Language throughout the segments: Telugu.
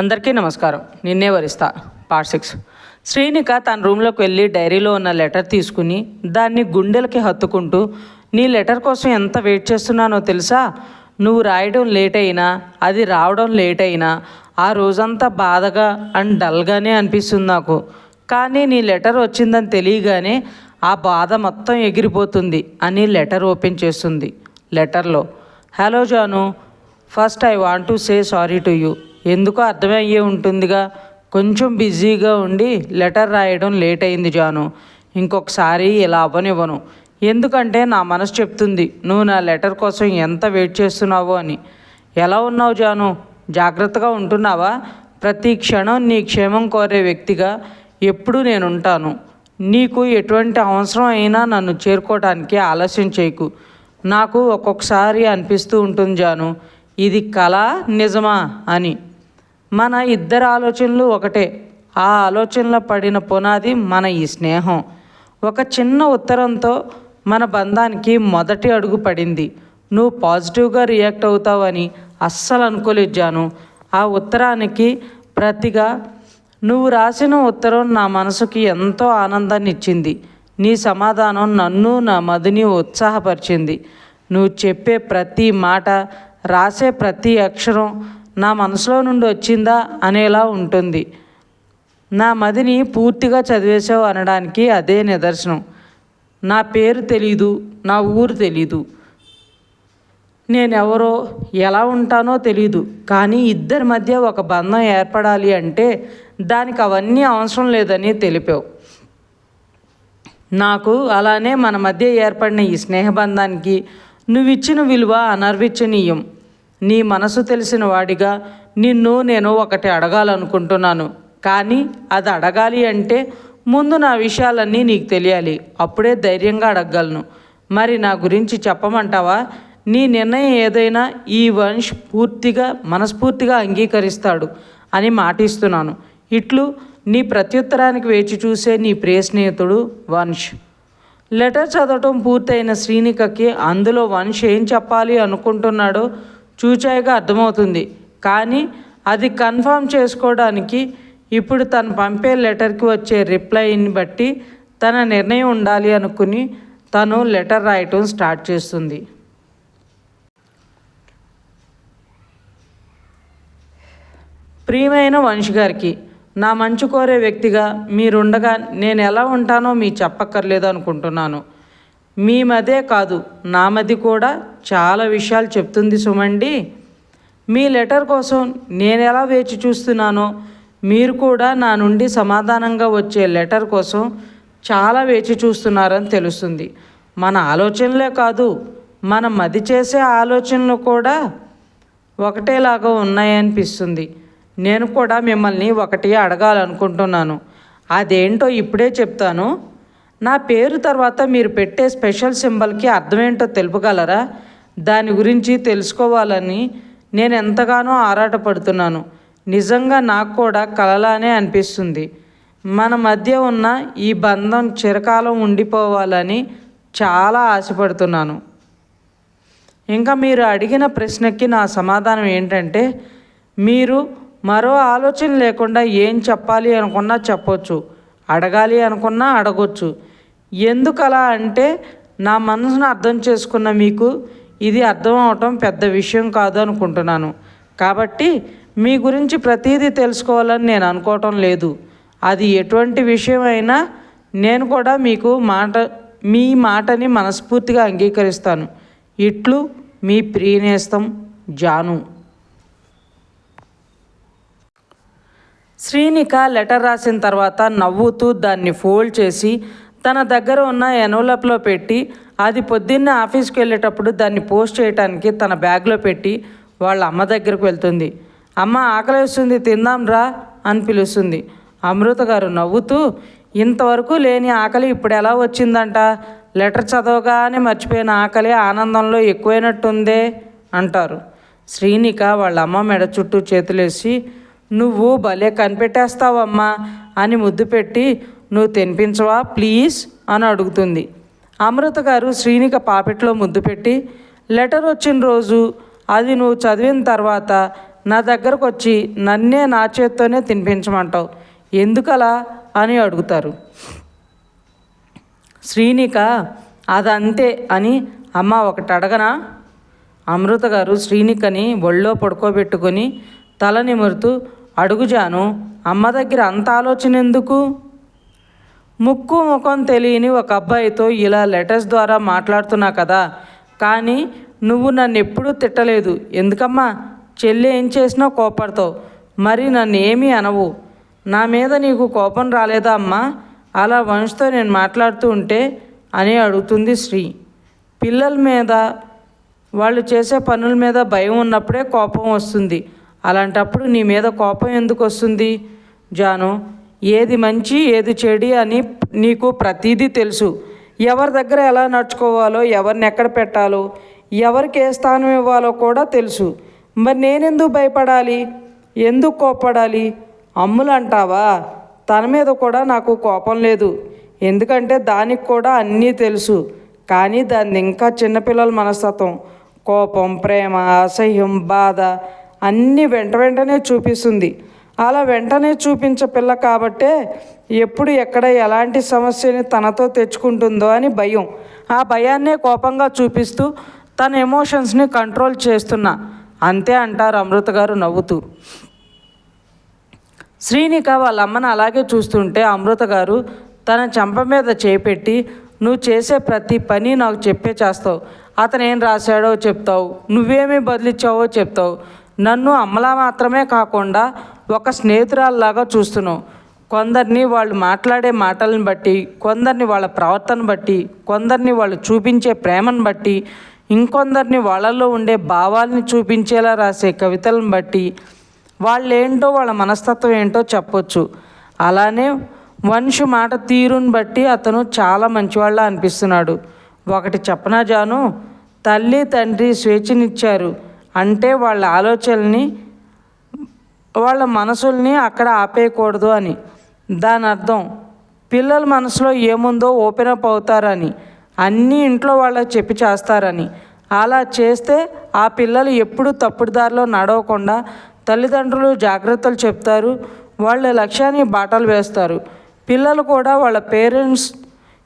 అందరికీ నమస్కారం. నిన్నే వరిస్తా. Part six. శ్రీనిక తన రూమ్లోకి వెళ్ళి డైరీలో ఉన్న లెటర్ తీసుకుని దాన్ని గుండెలకి హత్తుకుంటూ నీ లెటర్ కోసం ఎంత వెయిట్ చేస్తున్నానో తెలుసా? నువ్వు రాయడం లేట్ అయినా అది రావడం లేట్ అయినా ఆ రోజంతా బాధగా అండ్ డల్గానే అనిపిస్తుంది నాకు. కానీ నీ లెటర్ వచ్చిందని తెలియగానే ఆ బాధ మొత్తం ఎగిరిపోతుంది అని లెటర్ ఓపెన్ చేస్తుంది లెటర్లో. Hello Janu first I want to say sorry to you. ఎందుకో అర్థమయ్యే ఉంటుందిగా. కొంచెం బిజీగా ఉండి లెటర్ రాయడం లేట్ అయింది జాను. ఇంకొకసారి ఇలా అవ్వనివ్వను. ఎందుకంటే నా మనసు చెప్తుంది నువ్వు నా లెటర్ కోసం ఎంత వెయిట్ చేస్తున్నావో అని. ఎలా ఉన్నావు జాను? జాగ్రత్తగా ఉంటున్నావా? ప్రతి క్షణం నీ క్షేమం కోరే వ్యక్తిగా ఎప్పుడూ నేను ఉంటాను నీకు ఎటువంటి అవసరం అయినా నన్ను చేరుకోవడానికి ఆలస్యం చేయకు. నాకు ఒక్కొక్కసారి అనిపిస్తూ ఉంటుంది జాను. ఇది కళ నిజమా? అని. మన ఇద్దరు ఆలోచనలు ఒకటే. ఆ ఆలోచనలో పడిన పునాది మన ఈ స్నేహం. ఒక చిన్న ఉత్తరంతో మన బంధానికి మొదటి అడుగు పడింది. నువ్వు పాజిటివ్గా రియాక్ట్ అవుతావని అస్సలు అనుకోలేదు జాను. ఆ ఉత్తరానికి ప్రతిగా నువ్వు రాసిన ఉత్తరం నా మనసుకి ఎంతో ఆనందాన్ని ఇచ్చింది. నీ సమాధానం నన్ను నా మదిని ఉత్సాహపరిచింది. నువ్వు చెప్పే ప్రతి మాట రాసే ప్రతి అక్షరం నా మనసులో నుండి వచ్చిందా అనేలా ఉంటుంది. నా మదిని పూర్తిగా చదివేశావు అనడానికి అదే నిదర్శనం. నా పేరు తెలీదు నా ఊరు తెలీదు. నేనెవరో ఎలా ఉంటానో తెలీదు. కానీ ఇద్దరి మధ్య ఒక బంధం ఏర్పడాలి అంటే దానికి అవన్నీ అవసరం లేదని తెలిపావు. నాకు అలానే మన మధ్య ఏర్పడిన ఈ స్నేహబంధానికి నువ్విచ్చిన విలువ అనర్విచ్చనీయం నీ మనసు తెలిసిన వాడిగా నిన్ను నేను ఒకటి అడగాలనుకుంటున్నాను. కానీ అది అడగాలి అంటే ముందు నా విషయాలన్నీ నీకు తెలియాలి. అప్పుడే ధైర్యంగా అడగగలను. మరి నా గురించి చెప్పమంటావా? నీ నిర్ణయం ఏదైనా ఈ వంశ్ పూర్తిగా మనస్ఫూర్తిగా అంగీకరిస్తాడు అని మాటిస్తున్నాను. ఇట్లు నీ ప్రత్యుత్తరానికి వేచి చూసే నీ ప్రియ స్నేహితుడు వంశ్. లెటర్ చదవటం పూర్తయిన శ్రీనికకి అందులో వంశ్ ఏం చెప్పాలి అనుకుంటున్నాడో చూచాయిగా అర్థమవుతుంది. కానీ అది కన్ఫర్మ్ చేసుకోవడానికి ఇప్పుడు తను పంపే లెటర్కి వచ్చే రిప్లైని బట్టి తన నిర్ణయం ఉండాలి అనుకుని తను లెటర్ రాయటం స్టార్ట్ చేస్తుంది. ప్రియమైన మనిషి గారికి నా మంచు కోరే వ్యక్తిగా మీరుండగా నేను ఎలా ఉంటానో మీ చెప్పక్కర్లేదు అనుకుంటున్నాను. మీ మదే కాదు నా మది కూడా చాలా విషయాలు చెప్తుంది సుమండి. మీ లెటర్ కోసం నేను ఎలా వేచి చూస్తున్నానో మీరు కూడా నా నుండి సమాధానంగా వచ్చే లెటర్ కోసం చాలా వేచి చూస్తున్నారని తెలుస్తుంది. మన ఆలోచనలే కాదు మన మది చేసే ఆలోచనలు కూడా ఒకటేలాగా ఉన్నాయనిపిస్తుంది. నేను కూడా మిమ్మల్ని ఒకటి అడగాలనుకుంటున్నాను. అదేంటో ఇప్పుడే చెప్తాను. నా పేరు తర్వాత మీరు పెట్టే స్పెషల్ సింబల్కి అర్థమేంటో తెలుపగలరా? దాని గురించి తెలుసుకోవాలని నేను ఎంతగానో ఆరాటపడుతున్నాను. నిజంగా నాకు కూడా కలలానే అనిపిస్తుంది. మన మధ్య ఉన్న ఈ బంధం చిరకాలం ఉండిపోవాలని చాలా ఆశపడుతున్నాను. ఇంకా మీరు అడిగిన ప్రశ్నకి నా సమాధానం ఏంటంటే మీరు మరో ఆలోచన లేకుండా ఏం చెప్పాలి అనుకున్నా చెప్పొచ్చు. అడగాలి అనుకున్నా అడగొచ్చు. ఎందుకలా అంటే నా మనసును అర్థం చేసుకున్న మీకు ఇది అర్థం అవటం పెద్ద విషయం కాదు అనుకుంటున్నాను. కాబట్టి మీ గురించి ప్రతీదీ తెలుసుకోవాలని నేను అనుకోవటం లేదు. అది ఎటువంటి విషయమైనా నేను కూడా మీకు మాట మీ మాటని మనస్ఫూర్తిగా అంగీకరిస్తాను. ఇట్లు మీ ప్రియనేస్తం జాను. శ్రీనిక లెటర్ రాసిన తర్వాత నవ్వుతూ దాన్ని ఫోల్డ్ చేసి తన దగ్గర ఉన్న ఎనోలప్లో పెట్టి అది పొద్దున్నే ఆఫీస్కి వెళ్ళేటప్పుడు దాన్ని పోస్ట్ చేయడానికి తన బ్యాగ్లో పెట్టి వాళ్ళ అమ్మ దగ్గరకు వెళ్తుంది. అమ్మ ఆకలిస్తుంది తిందాం రా అని పిలుస్తుంది. అమృత గారు నవ్వుతూ ఇంతవరకు లేని ఆకలి ఇప్పుడు ఎలా వచ్చిందంట? లెటర్ చదవగానే మర్చిపోయిన ఆకలి ఆనందంలో ఎక్కువైనట్టుందే అంటారు. శ్రీనిక వాళ్ళ అమ్మ మెడ చుట్టూ చేతులేసి నువ్వు భలే కనిపెట్టేస్తావమ్మా అని ముద్దు పెట్టి నువ్వు తినిపించవా ప్లీజ్ అని అడుగుతుంది. అమృత గారు శ్రీనిక పాపెట్లో ముద్దు పెట్టి లెటర్ వచ్చిన రోజు అది నువ్వు చదివిన తర్వాత నా దగ్గరకు వచ్చి నన్నే నా చేత్తోనే తినిపించమంటావు. ఎందుకలా? అని అడుగుతారు. శ్రీనిక అదంతే అని అమ్మ ఒకటి అడగనా? అమృత గారు శ్రీనికని ఒళ్ళో పడుకోబెట్టుకొని తల నిమురుతూ అడుగుజాను అమ్మ దగ్గర అంత ఆలోచన ఎందుకు? ముక్కు ముఖం తెలియని ఒక అబ్బాయితో ఇలా లెటర్స్ ద్వారా మాట్లాడుతున్నా కదా. కానీ నువ్వు నన్ను ఎప్పుడూ తిట్టలేదు. ఎందుకమ్మా? చెల్లి ఏం చేసినా కోపడతావు. మరి నన్ను ఏమీ అనవు. నా మీద నీకు కోపం రాలేదా అమ్మా? అలా వంశతో నేను మాట్లాడుతూ ఉంటే అని అడుగుతుంది శ్రీ. పిల్లల మీద వాళ్ళు చేసే పనుల మీద భయం ఉన్నప్పుడే కోపం వస్తుంది. అలాంటప్పుడు నీ మీద కోపం ఎందుకు వస్తుంది? జాను ఏది మంచి ఏది చెడి అని నీకు ప్రతీదీ తెలుసు. ఎవరి దగ్గర ఎలా నడుచుకోవాలో ఎవరిని ఎక్కడ పెట్టాలో ఎవరికి ఏ స్థానం ఇవ్వాలో కూడా తెలుసు. మరి నేనెందుకు భయపడాలి? ఎందుకు కోప్పడాలి? అమ్ములు అంటావా? తన మీద కూడా నాకు కోపం లేదు. ఎందుకంటే దానికి కూడా అన్నీ తెలుసు. కానీ దాన్ని ఇంకా చిన్నపిల్లల మనస్తత్వం కోపం ప్రేమ అసహ్యం బాధ అన్నీ వెంట వెంటనే చూపిస్తుంది. అలా వెంటనే చూపించే పిల్ల కాబట్టే ఎప్పుడు ఎక్కడ ఎలాంటి సమస్యని తనతో తెచ్చుకుంటుందో అని భయం. ఆ భయాన్నే కోపంగా చూపిస్తూ తన ఎమోషన్స్ని కంట్రోల్ చేస్తున్నా. అంతే అంటారు అమృత గారు నవ్వుతూ. శ్రీనిక వాళ్ళ అమ్మను అలాగే చూస్తుంటే అమృత గారు తన చెంప మీద చేపెట్టి నువ్వు చేసే ప్రతి పని నాకు చెప్పే చేస్తావు. అతను ఏం రాశాడో చెప్తావు. నువ్వేమి బదిలిచ్చావో చెప్తావు. నన్ను అమ్మలా మాత్రమే కాకుండా ఒక స్నేహితురాల్లాగా చూస్తున్నాం. కొందరిని వాళ్ళు మాట్లాడే మాటలను బట్టి కొందరిని వాళ్ళ ప్రవర్తన బట్టి కొందరిని వాళ్ళు చూపించే ప్రేమను బట్టి ఇంకొందరిని వాళ్ళలో ఉండే భావాల్ని చూపించేలా రాసే కవితలను బట్టి వాళ్ళేంటో వాళ్ళ మనస్తత్వం ఏంటో చెప్పొచ్చు. అలానే మనిషి మాట తీరుని బట్టి అతను చాలా మంచివాళ్ళ అనిపిస్తున్నాడు. ఒకటి చెప్పనా జాను? తల్లి తండ్రి స్వేచ్ఛనిచ్చారు. అంటే వాళ్ళ ఆలోచనల్ని వాళ్ళ మనసుల్ని అక్కడ ఆపేయకూడదు అని. దాని అర్థం పిల్లల మనసులో ఏముందో ఓపెన్ అప్ అవుతారని అన్నీ ఇంట్లో వాళ్ళకి చెప్పి చేస్తారని. అలా చేస్తే ఆ పిల్లలు ఎప్పుడు తప్పుడు దారిలో నడవకుండా తల్లిదండ్రులు జాగ్రత్తలు చెప్తారు వాళ్ళ లక్ష్యాన్ని బాటలు వేస్తారు. పిల్లలు కూడా వాళ్ళ పేరెంట్స్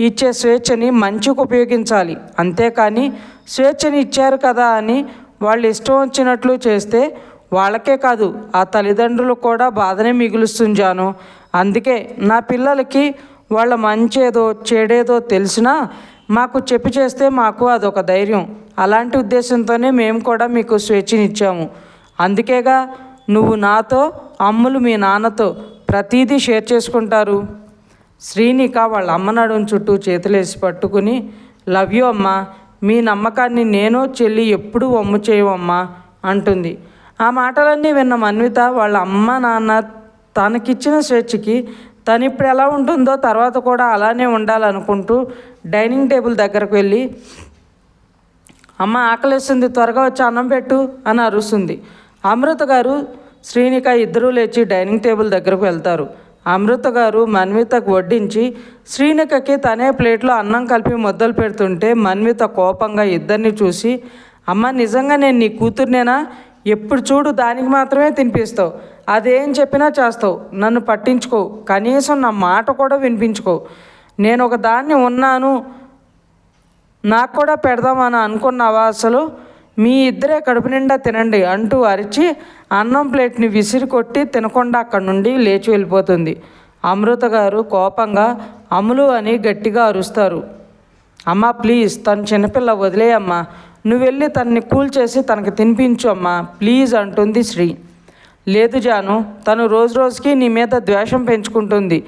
ఇచ్చే స్వేచ్ఛని మంచికి ఉపయోగించాలి. అంతేకాని స్వేచ్ఛని ఇచ్చారు కదా అని వాళ్ళు ఇష్టం వచ్చినట్లు చేస్తే వాళ్ళకే కాదు ఆ తల్లిదండ్రులు కూడా బాధనే మిగులుస్తుంజాను. అందుకే నా పిల్లలకి వాళ్ళ మంచేదో చెడేదో తెలిసినా మాకు చెప్పి చేస్తే మాకు అదొక ధైర్యం. అలాంటి ఉద్దేశంతోనే మేము కూడా మీకు స్వేచ్ఛనిచ్చాము. అందుకేగా నువ్వు నాతో అమ్ములు మీ నాన్నతో ప్రతీదీ షేర్ చేసుకుంటారు. శ్రీనిక వాళ్ళ అమ్మ నడుం చుట్టూ చేతులేసి పట్టుకుని లవ్ యూ అమ్మా మీ నమ్మకాన్ని నేను చెల్లి ఎప్పుడూ వమ్ము చేయవమ్మా అంటుంది. ఆ మాటలన్నీ విన్న మన్విత వాళ్ళ అమ్మ నాన్న తనకిచ్చిన స్వేచ్ఛకి తను ఇప్పుడు ఎలా ఉంటుందో తర్వాత కూడా అలానే ఉండాలనుకుంటూ డైనింగ్ టేబుల్ దగ్గరకు వెళ్ళి అమ్మ ఆకలిస్తుంది త్వరగా వచ్చి అన్నం పెట్టు అని అరుస్తుంది. అమృత గారు శ్రీనిక ఇద్దరూ లేచి డైనింగ్ టేబుల్ దగ్గరకు వెళ్తారు. అమృత గారు మన్వితకు వడ్డించి శ్రీనికకి తనే ప్లేట్లో అన్నం కలిపి మొదలు పెడుతుంటే మన్విత కోపంగా ఇద్దరిని చూసి అమ్మ నిజంగా నేను నీ కూతుర్నేనా? ఎప్పుడు చూడు దానికి మాత్రమే తినిపిస్తావు. అదేం చెప్పినా చేస్తావు. నన్ను పట్టించుకో. కనీసం నా మాట కూడా వినిపించుకో. నేను ఒక దాన్ని ఉన్నాను. నాకు కూడా పెడదామని అనుకున్నావా అసలు? మీ ఇద్దరే కడుపు నిండా తినండి అంటూ అరిచి అన్నం ప్లేట్ని విసిరి కొట్టి తినకుండా అక్కడి నుండి లేచి వెళ్ళిపోతుంది. అమృత గారు కోపంగా అములు అని గట్టిగా అరుస్తారు. అమ్మ ప్లీజ్ తను చిన్నపిల్ల వదిలేయమ్మా. నువ్వు వెళ్ళి తనని కూల్చేసి తనకు తనకి తినిపించు అమ్మా. ప్లీజ్ అంటుంది శ్రీ. లేదు జాను తను రోజు రోజుకి నీ మీద ద్వేషం పెంచుకుంటుంది.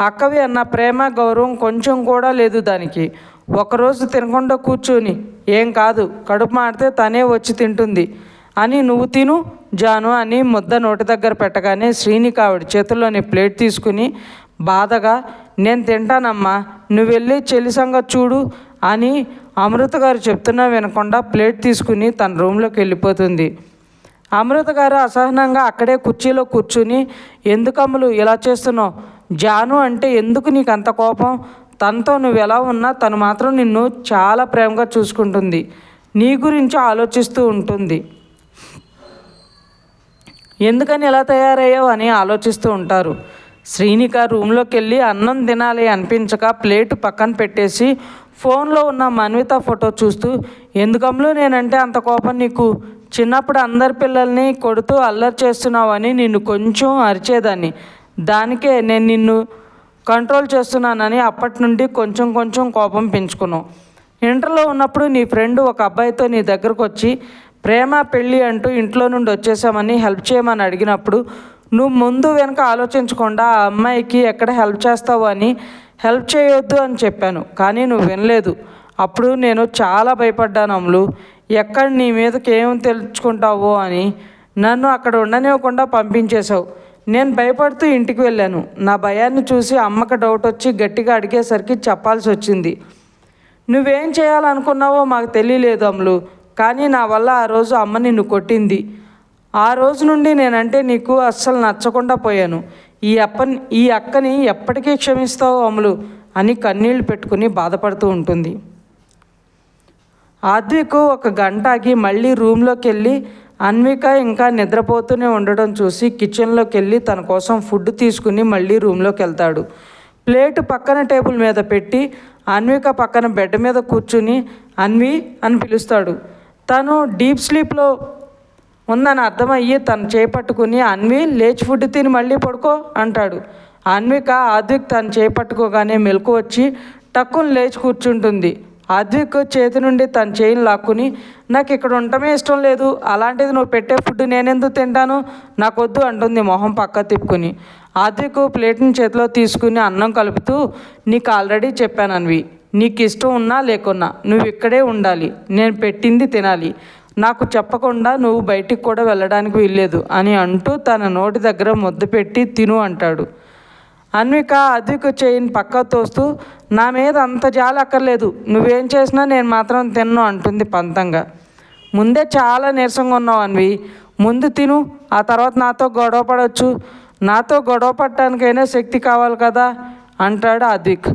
అక్కవి అన్న ప్రేమ గౌరవం కొంచెం కూడా లేదు దానికి. ఒకరోజు తినకుండా కూర్చొని ఏం కాదు కడుపు మాడితే తనే వచ్చి తింటుంది. అని నువ్వు తిను జాను అని ముద్ద నోటి దగ్గర పెట్టగానే శ్రీనికి ఆవిడ చేతుల్లోని ప్లేట్ తీసుకుని బాధగా నేను తింటానమ్మా నువ్వు వెళ్ళి చెల్లి సంగతి చూడు అని అమృత గారు చెప్తున్నా వినకుండా ప్లేట్ తీసుకుని తన రూమ్లోకి వెళ్ళిపోతుంది. అమృత గారు అసహనంగా అక్కడే కుర్చీలో కూర్చుని ఎందుకమ్ములు ఇలా చేస్తున్నావు? జాను అంటే ఎందుకు నీకు అంత కోపం? తనతో నువ్వు ఎలా ఉన్నా తను మాత్రం నిన్ను చాలా ప్రేమగా చూసుకుంటుంది. నీ గురించి ఆలోచిస్తూ ఉంటుంది. ఎందుకని ఎలా తయారయ్యావు? అని ఆలోచిస్తూ ఉంటారు. శ్రీనిక రూమ్లోకి వెళ్ళి అన్నం తినాలి అనిపించక ప్లేటు పక్కన పెట్టేసి ఫోన్లో ఉన్న మన్విత ఫోటో చూస్తూ ఎందుకమ్ములు నేనంటే అంత కోపం నీకు? చిన్నప్పుడు అందరి పిల్లల్ని కొడుతూ అల్లరి చేస్తున్నావని నిన్ను కొంచెం అరిచేదాన్ని. దానికే నేను నిన్ను కంట్రోల్ చేస్తున్నానని అప్పటి నుండి కొంచెం కొంచెం కోపం పెంచుకున్నావు ఇంటర్లో ఉన్నప్పుడు నీ ఫ్రెండ్ ఒక అబ్బాయితో నీ దగ్గరకు వచ్చి ప్రేమ పెళ్ళి అంటూ ఇంట్లో నుండి వచ్చేసామని హెల్ప్ చేయమని అడిగినప్పుడు నువ్వు ముందు వెనక ఆలోచించకుండా ఆ అమ్మాయికి ఎక్కడ హెల్ప్ చేస్తావు అని హెల్ప్ చేయొద్దు అని చెప్పాను కానీ నువ్వు వినలేదు. అప్పుడు నేను చాలా భయపడ్డాను అమ్ములు ఎక్కడ నీ మీదకి ఏం తెలుసుకుంటావో అని నన్ను అక్కడ ఉండనివ్వకుండా పంపించేశావు. నేను భయపడుతూ ఇంటికి వెళ్ళాను. నా భయాన్ని చూసి అమ్మకి డౌట్ వచ్చి గట్టిగా అడిగేసరికి చెప్పాల్సి వచ్చింది. నువ్వేం చేయాలనుకున్నావో మాకు తెలియలేదు అమ్ములు కానీ నా వల్ల ఆ రోజు అమ్మ నిన్ను కొట్టింది. ఆ రోజు నుండి నేనంటే నీకు అస్సలు నచ్చకుండా పోయాను. ఈ అప్ప ఈ అక్కని ఎప్పటికీ క్షమిస్తావు అమలు అని కన్నీళ్ళు పెట్టుకుని బాధపడుతూ ఉంటుంది. ఆద్విక్ ఒక గంట ఆగి మళ్ళీ రూమ్లోకి వెళ్ళి అన్విక ఇంకా నిద్రపోతూనే ఉండడం చూసి కిచెన్లోకి వెళ్ళి తన కోసం ఫుడ్ తీసుకుని మళ్ళీ రూమ్లోకి వెళ్తాడు ప్లేట్ పక్కన టేబుల్ మీద పెట్టి అన్విక పక్కన బెడ్ మీద కూర్చుని అన్వి అని పిలుస్తాడు. తను డీప్ స్లీప్లో ఉందని అర్థమయ్యి తను చేపట్టుకుని అన్వి లేచి ఫుడ్ తిని మళ్ళీ పడుకో అంటాడు. అన్విక ఆద్విక్ తను చేపట్టుకోగానే మెలకు వచ్చి టక్కుని లేచి కూర్చుంటుంది. ఆద్విక్ చేతి నుండి తన చేయిని లాక్కుని నాకు ఇక్కడ ఉండటమే ఇష్టం లేదు. అలాంటిది నువ్వు పెట్టే ఫుడ్ నేనెందుకు తింటాను? నాకొద్దు అంటుంది మొహం పక్క తిప్పుకుని. ఆద్విక్ ప్లేట్ని చేతిలో తీసుకుని అన్నం కలుపుతూ నీకు ఆల్రెడీ చెప్పాను అన్వి. నీకు ఇష్టం ఉన్నా లేకున్నా నువ్వు ఇక్కడే ఉండాలి. నేను పెట్టింది తినాలి. నాకు చెప్పకుండా నువ్వు బయటికి కూడా వెళ్ళడానికి వీల్లేదు అని అంటూ తన నోటి దగ్గర ముద్దు పెట్టి తిను అంటాడు. అన్విక అధిక చేయిని పక్క తోస్తూ నా మీద అంత జాలి అక్కర్లేదు నువ్వేం చేసినా నేను మాత్రం తిన్ను అంటుంది పంతంగా. ముందే చాలా నీరసంగా ఉన్నావు అన్వి ముందు తిను ఆ తర్వాత నాతో గొడవ పడవచ్చు నాతో గొడవ పడటానికైనా శక్తి కావాలి కదా అంటాడు అద్విక్.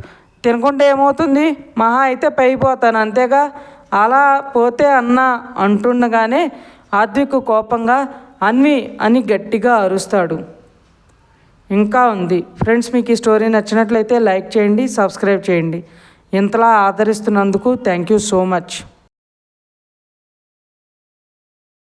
తినకుండా ఏమవుతుంది? మహా అయితే పైపోతాను అంతేగా? అలా పోతే అన్న అంటుండగానే అద్విక్ కోపంగా అన్వి అని గట్టిగా అరుస్తాడు. ఇంకా ఉంది. ఫ్రెండ్స్ మీకు ఈ స్టోరీ నచ్చినట్లయితే లైక్ చేయండి సబ్స్క్రైబ్ చేయండి. ఇంతలా ఆదరిస్తున్నందుకు థ్యాంక్ యూ సో మచ్.